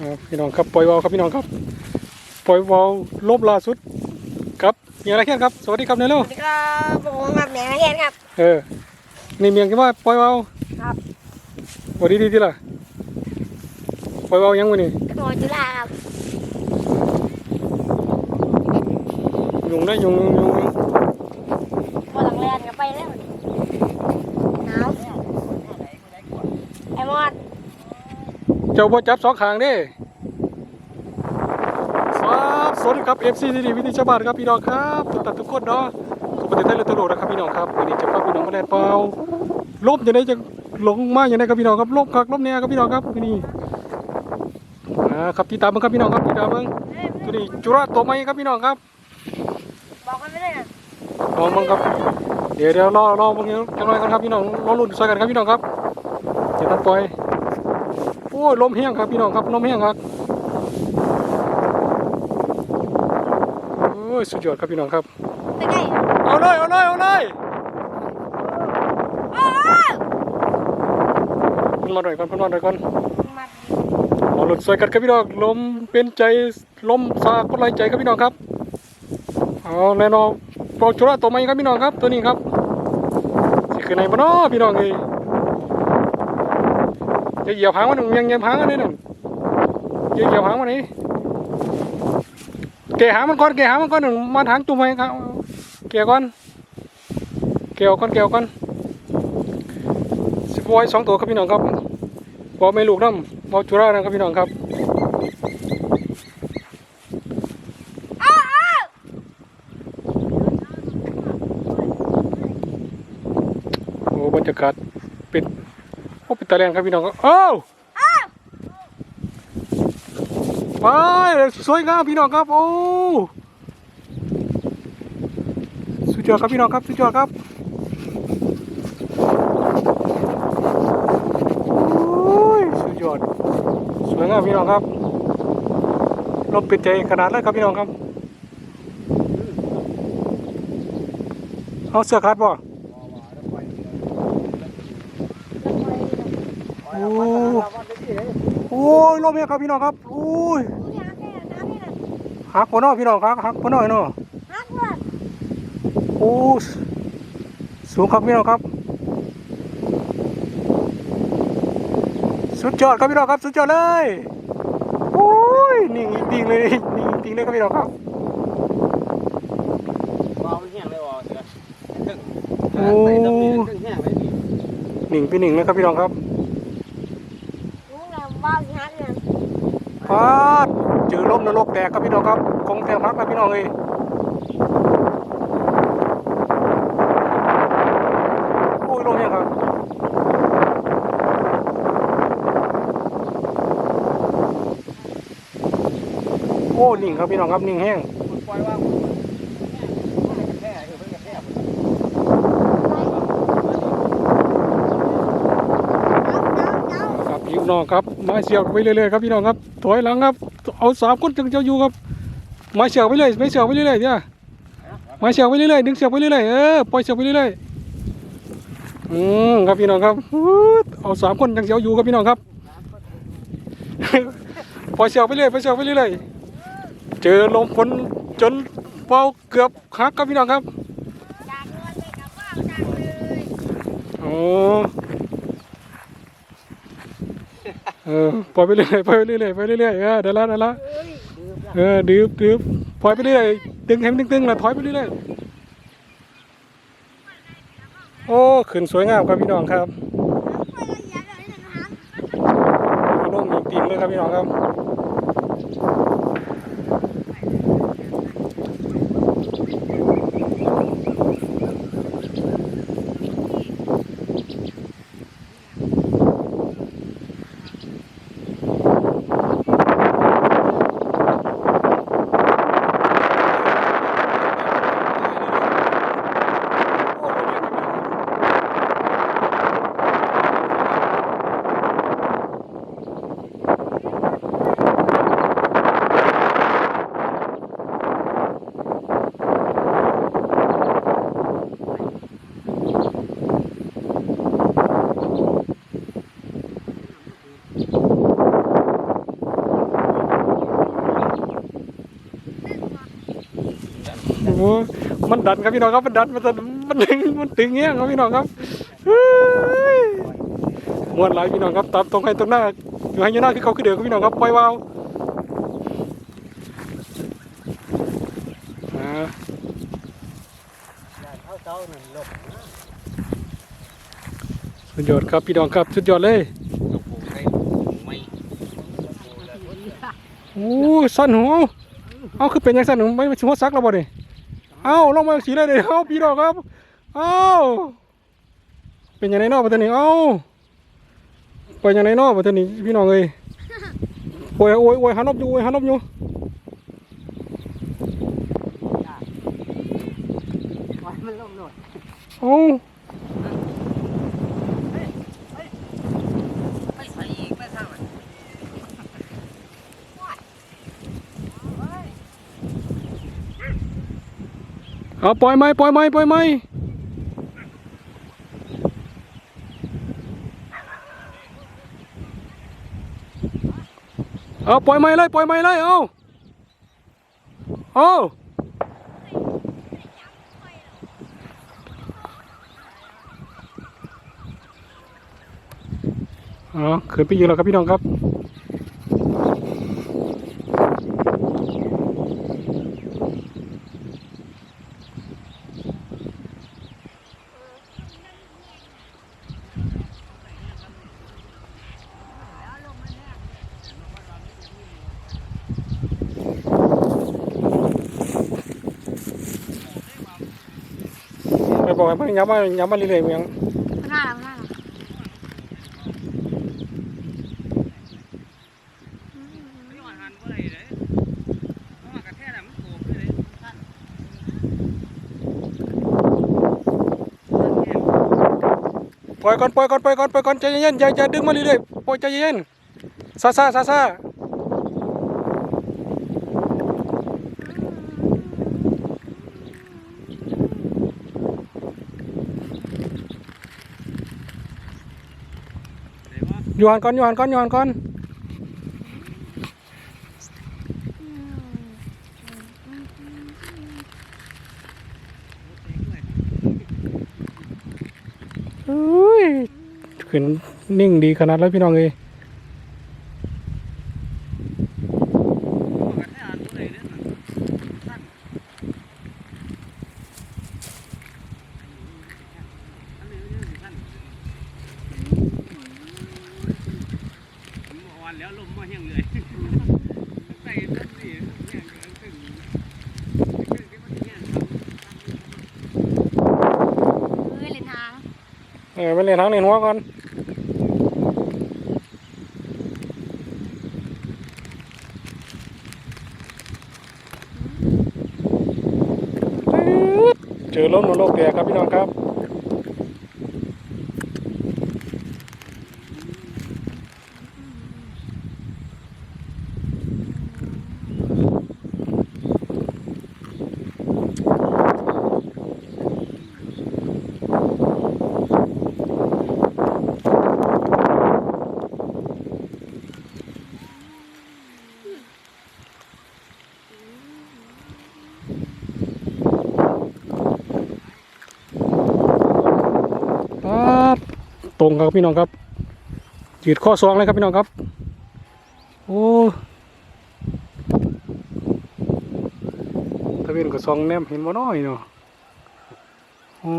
อ่าพี่น้องครับปล่อยวาวครับพี่น้องครับปล่อยวาวลบล่าสุดครับเมียอะไรแค่ครับสวัสดีครับเนยเร็สววัสดีครับผมครับแหนงเย็นครับเออนี่เมียงกันว่าปล่อยวาวครับสวัสดีดีที่ล่ะปล่อยวาวยังวะนี่กระโดดจุฬาครับยุงได้ยุงยุงยุงยุงพอหลังแลนก็ไปแล้วหนาวไอ้มอดเจ้าบ่จับสองขางเด้ครับสวัสดีครับ FC ทีดีวิธีชาวบ้านครับพี่น้องครับทุกท่านทุกคนเนาะทุกประเทศไทยและทั่วโลกนะครับพี่น้องครับวันนี้จะพาพี่น้องมาแล่นเปล่าลบยังไงจะลงมาอย่างไรครับพี่น้องครับลบคักลบเนี่ยครับพี่น้องครับวันนี้อ่าครับติดตามเบิ่งครับพี่น้องครับติดตามเบิ่งตัวนี้จุฬาตัวใหม่ครับพี่น้องครับบอกกันไม่ได้นะลองเบิ่งครับเดี๋ยวเดี๋ยวรอรอเบิ่งจังหน่อยกันครับพี่น้องรอลุ้นช่วยกันครับพี่น้องครับจะตัดปล่อยโอ้ยลมแห้งครับพี่น้องครับลมแห้งครับโอ้ยสุดยอดครับพี่น้องครับไปใกลเอาเลยเอาเลยเอาเลยโอ้ยขึ้นมาหน่อยก่อนขึ้นมาหน่อยก่อนมาเอาหลุดสวยกันครับพี่น้องลมเป็นใจลมสากคนไรใจครับพี่น้องครับเอาแน่นอนโปรจุฬาตัวใหม่ครับพี่น้องครับตัวนี้ครับสิคือไหนบ้านาะพี่น้องเอ้ย จะเหยียบหางมันหนึ่งยังเหยียบหางอันนี้หนึ่งอย่าเหยียบหางมันนี่เกะหางมันก่อนเกะหางมันก่อนหนึ่งมาทางจุ่มให้ครับเกะก่อนเกะออกก่อนเกะออกก่อนสิบไว้สองตัวครับพี่น้องครับบอไม่ลูกน้ำบอจุรานะครับพี่น้องครับอ้าวอ้โอ้บรรยากาศ ตาแรงครับพี่น้องครับอ้าไปสวยงามพี่น้องครับ โอ้สุดยอดครับพี่น้องครับสุดยอดครับโอ้สุดยอดสวยงามพี่น้องครับลมป็นใจขนาดเลยครับพี่น้องครับ เอาเสื้อขาดบ่ โอ้โอ้ยลมเนี่ยครับพี่น้องครับโอ้ยผู้ชายแค่น้ำนี่นะหักปนน้อพี่น้องครับหักปนอเนาะฮักเพื่อนโอ้สูงครับพี่น้องครับ สุดยอดครับพี่น้องครับ สุดยอดเลยโอ้ยนิ่งดิ่งเลยนิ่งดิ่งเลยครับพี่น้องครับวาวแห้งเลยวะเสือตึ้งโอ้ไปตรงนี้ตึ้งแห้งเลยนี่นิ่งเป็นนิ่งเลยครับพี่น้องครับ มึงน่ะบ้าสิฮักเนี่ย ฟาดเจอลมนรกแตกครับพี่น้องครับคงแตกพักครับพี่น้องเอ้ยโอ้ยลมเนี่ยครับโอ้นิ่งครับพี่น้องครับนิ่งแห้งปล่อยว่างแค่เออเพิ่งจะแค่ เจ้าเจ้าเจ้า ครับพี่ น้องครับไม้เสียบไปเรื่อยๆครับพี่น้องครับถอยหลังครับ เอาสามคนจึงจะอยู่ครับไม้เสียบไปเรื่อยไม้เสียบไปเรื่อยๆเนี่ยไม้เสียบไปเรื่อยๆดึงเสียบไปเรื่อยๆเออปล่อยเสียบไปเรื่อยๆอืมครับพี่น้องครับฮู้ดเอาสามคนจึงจะอยู่ครับพี่น้องครับปล่อยเสียบไปเรื่อยปล่อยเสียบไปเรื่อยๆเจอลมฝนจนเป่าเกือบหักครับพี่น้องครับจากเงินไปกับว่าวจากเลยโอ้ เออปล่อยไปเรื่อยปล่อยไปเรื่อยไปเรื่อยเออเดี๋ยวละเดี๋ยวละเอ้ยเออดืบดืบปล่อยไปเรื่อยดึงให้มันตึงๆแล้วถอยไปเรื่อยโอ้ขึ้นสวยงามครับพี่น้องครับไปละเอียดเลยนะครับโล่งอีกตีนเลยครับพี่น้องครับ มันดันครับพี่น้องครับมันดันมันดันมันดึงมันตึงเงี้ยครับพี่น้องครับเฮ้ยมวนหลายพี่น้องครับตามตรงให้ตรงหน้าอยู่ให้อยู่หน้าคือเขาคือเดือครับพี่น้องครับปล่อยวาวอ่าเท้าเท้าหนึ่งลบสุดยอดครับพี่น้องครับสุดยอดเลยโอ้สั้นหูเอาคือเป็นยังสั้นหูไม่ไม่หัวซักแล้วบ่เนี่ย อาลงมาสีเลยเดี๋ยวเอาพี่น้องครับเอาเป็นยังไงเนอกประเทศนี้เอาไปยังไงเนอกประเทศนี้พี่น้องเอ้ยโอ้ยโอ้ยโอ้ยหันนบอยู่โอ้ยหันนบอยู่วันมันลบหนดเอาไม่ใส่อีกไม่ทำอะ เอาปล่อยไหมปล่อยไหมปล่อยไหมเอาปล่อยไหมเลยปล่อยไหมเลยเอาเอาอ๋อขึ้นไปยืนแล้วครับพี่น้องครับ ไปบอกให้มันย้ำมาย้ำมาเรื่อยๆมั้งหน้าหลังหน้าหลังไม่หวานหันเมือไรเลยเราะว่ากระแทกน่ะมันโผล่ขึ้นเลยท่าปล่อยก่อนปล่อยก่อนปล่อยก่อนปล่อยก่อนใจเย็นๆอย่าอย่าดึงมาเรื่อยๆปล่อยใจเย็นๆซาซาซาซา ยวนก่อนยวนก่อนยวนก่อนอุ้ยขึ้นนิ่งดีขนาดแล้วพี่น้องเอ้ย กระแทกหันเมื่อไรเนี่ยท่านอันนี้เรื่องท่านอ่อน แล้วลมมาแห้งเลยใส่ต้นนี่แห้งเลยตึงตึงที่มันแห้งครับเอ้ยเลนทางเออไปเล่นทางเล่นหัวก่อนเจอลมโลกแตกครับพี่น้องครับ ครับ ตรงครับพี่น้องครับจีดข้อซองเลยครับพี่น้องครับ โอ้ทะเบียนกับซองแนมเห็นบ่น้อยเนาะโอ้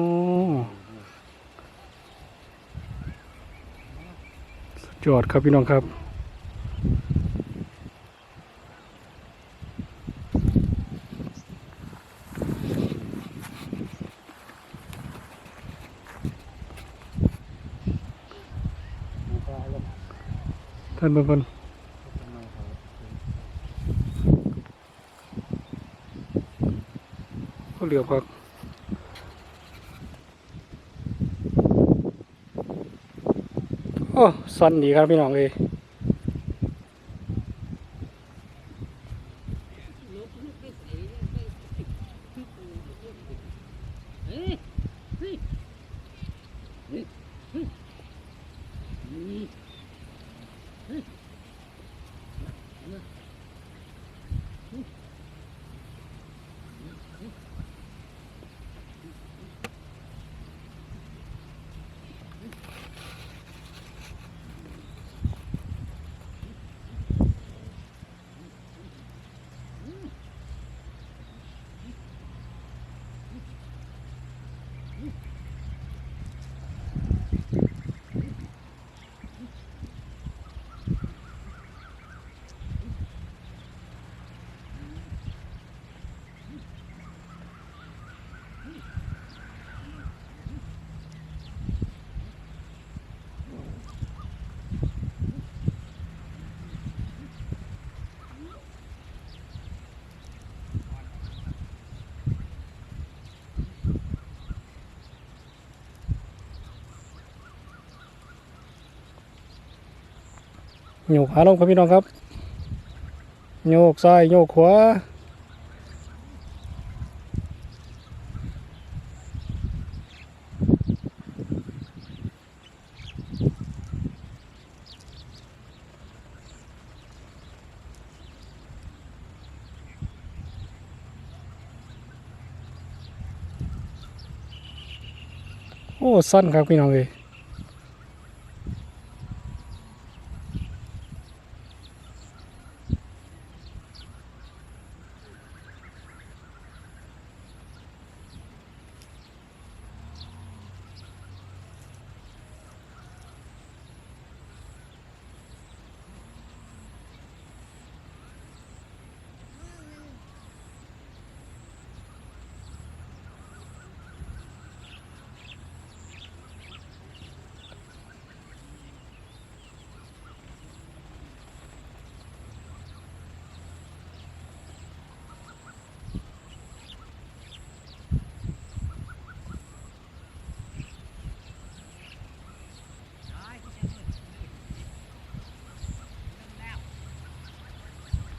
สุดยอดครับพี่น้องครับ ท่านบางคนก็เหลือบครับโอ้สันดีครับพี่น้องเลย โยกขาลงครับพี่น้องครับ โยกซ้ายโยกขวาโอ้สั้นครับพี่น้องเลย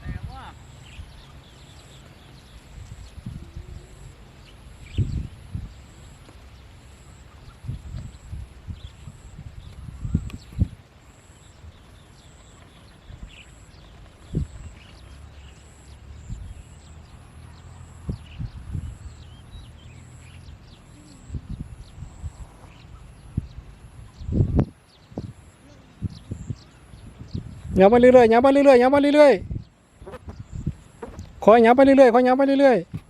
แต่ว่า ยับไปเรื่อยๆยับไปเรื่อยๆยับไปเรื่อยๆคอยยับไปเรื่อยๆคอยยับไปเรื่อยๆ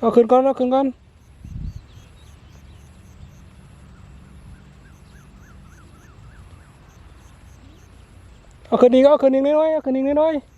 เอาขึ้นก่อนเอาขึ้นก่อนเอาขึ้นอีกเอาขึ้นอีกน้อยๆเอาขึ้นอีกน้อยๆ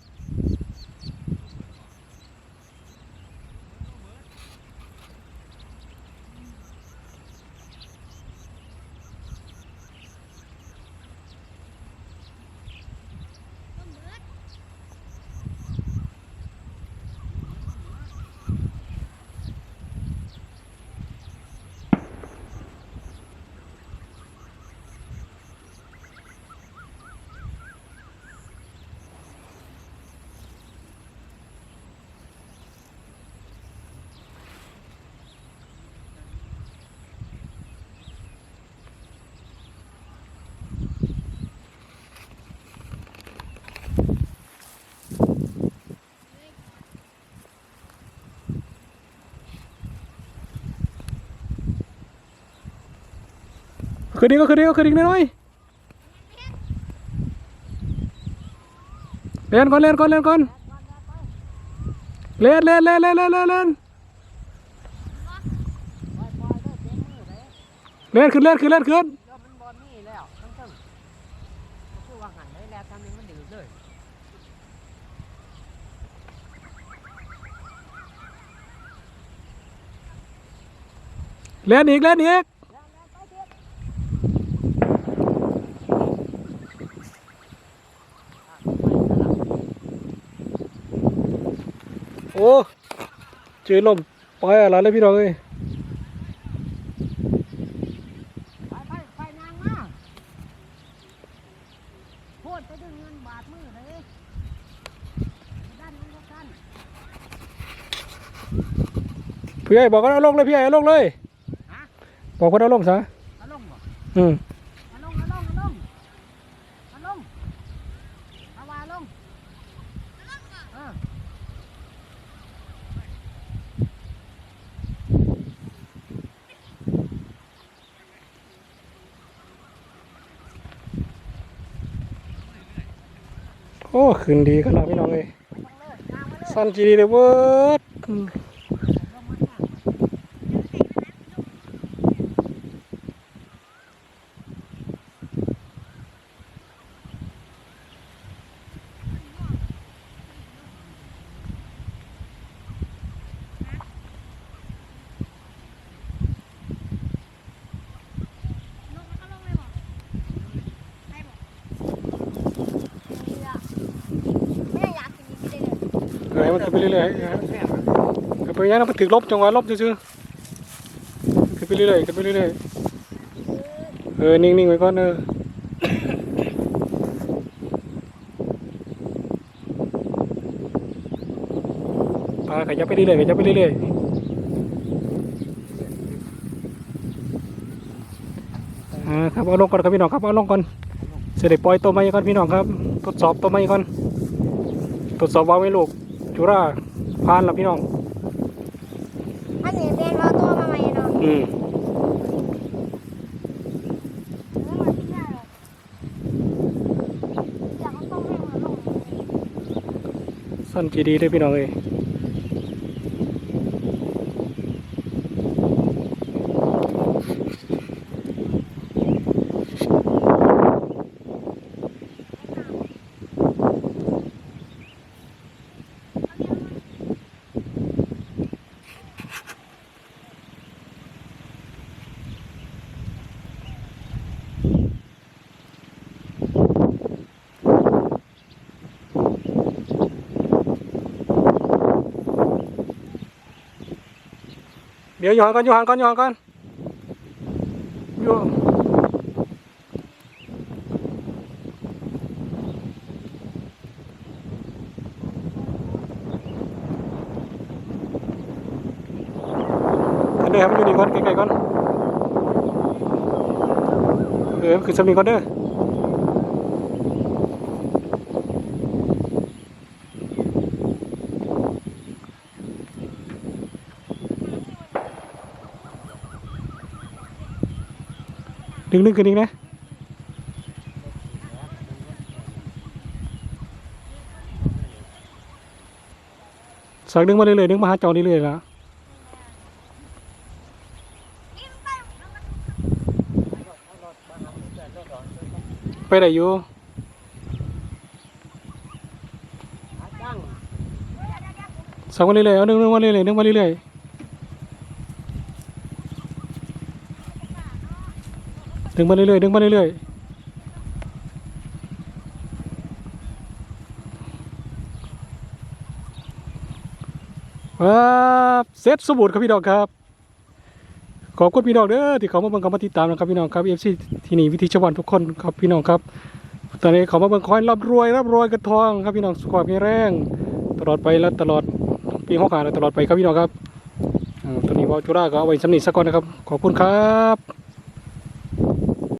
ขึ้นอีกเอาขึ้นอีกเอาขึ้นอีกน้อยเล่นก่อนเล่นก่อนเล่นก่อนเล่นเล่นเล่นเล่นเล่นเล่นเล่นเล่นขึ้นเล่นขึ้นเล่นขึ้นเล่นอีกเล่นอีก โอ้เจอลมปล่อยอะไรเลยพี่น้องเอ้ยพี่ไอ้บอกว่าเอาลงเลยพี่ไอ้เอาลงเลย บอกว่าเอาลงซะอืม โอ้ ขึ้นดีขนาดพี่น้องเลยสั้นจีดีเลยเวิร์ดอืม ลงมาจ้ะ มันขึ้นไปเรื่อยๆขึ้นไปอยังนั้นมันถึงลบจังหวะลบซื่อๆขึ้นไปเรื่อยๆขึ้นไปเรื่อยๆเออนิ่งๆไว้ก่อนเออปลาขยับไปเรื่อยๆขยับไปเรื่อยๆครับเอาลงก่อนครับพี่น้องครับเอาลงก่อนเสได็จปล่อยตัวใหม่ก่อนพี่น้องครับ ทดสอบตัวใหม่ก่อน ทดสอบวางไว้ลูก จุราผ่านแล้วพี่น้อง อันนี้เป็นเอาตัวมาใหม่เนาะอืมแล้วมันไม่ได้หรอกอยากเอาต้มให้มันลงสั้นจีดีเลยพี่น้องเอ้ ยเดี๋ยวอยู่ห่างกันอยู่ห่างกันอยู่ห่างกัน อยู่อันเดียวให้มันอยู่นี่ก่อนไกลๆก่อนเออคือสำนีก่อนเด้อดึงดึงขึ้นอีกนะสักดึงมาเรื่อยๆดึงมาหาจอเรื่อยๆละไปได้อยู่สักมาเรื่อยๆเอาดึงดึงมาเรื่อยๆดึงมาเรื่อยๆ ดึงมาเรื่อยๆดึงมาเรื่อยๆครับเสร็จสมบูรณ์ครับพี่น้องครับ ขอบคุณพี่น้องเด้อที่เขามาเบิ่งเขามาติดตามนะครับพี่น้องครับเอฟซีที่นี่วิธีชาวบ้านทุกคนครับพี่น้องครับ ตอนนี้เขามาเบิ่งคอยรับรวยรับรวยกันทองครับพี่น้องสุขภาพแข็งแรงตลอดไปและตลอดปีหกหาและตลอดไปครับพี่น้องครับตอนนี้วอลจูราก็เอาไว้สำนีสักก่อนนะครับ ขอบคุณครับ